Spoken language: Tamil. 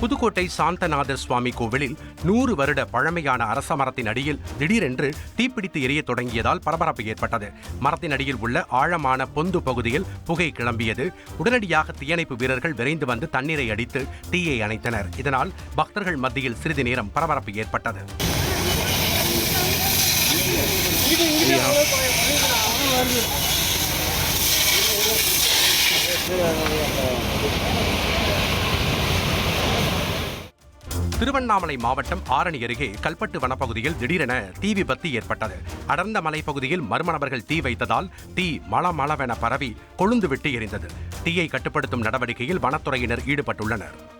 புதுக்கோட்டை சாந்தநாதர் சுவாமி கோவிலில் நூறு வருட பழமையான அரச மரத்தின் அடியில் திடீரென்று தீப்பிடித்து எரிய தொடங்கியதால் பரபரப்பு ஏற்பட்டது. மரத்தின் அடியில் உள்ள ஆழமான பொந்து பகுதியில் புகை கிளம்பியது. உடனடியாக தீயணைப்பு வீரர்கள் விரைந்து வந்து தண்ணீரை அடித்து தீயை அணைத்தனர். இதனால் பக்தர்கள் மத்தியில் சிறிது நேரம் பரபரப்பு ஏற்பட்டது. திருவண்ணாமலை மாவட்டம் ஆரணி அருகே கல்பட்டு வனப்பகுதியில் திடீரென தீ விபத்து ஏற்பட்டது. அடர்ந்த மலைப்பகுதியில் மர்ம நபர்கள் தீ வைத்ததால் தீ மளமளவென பரவி கொழுந்துவிட்டு எரிந்தது. தீயை கட்டுப்படுத்தும் நடவடிக்கையில் வனத்துறையினர் ஈடுபட்டுள்ளனர்.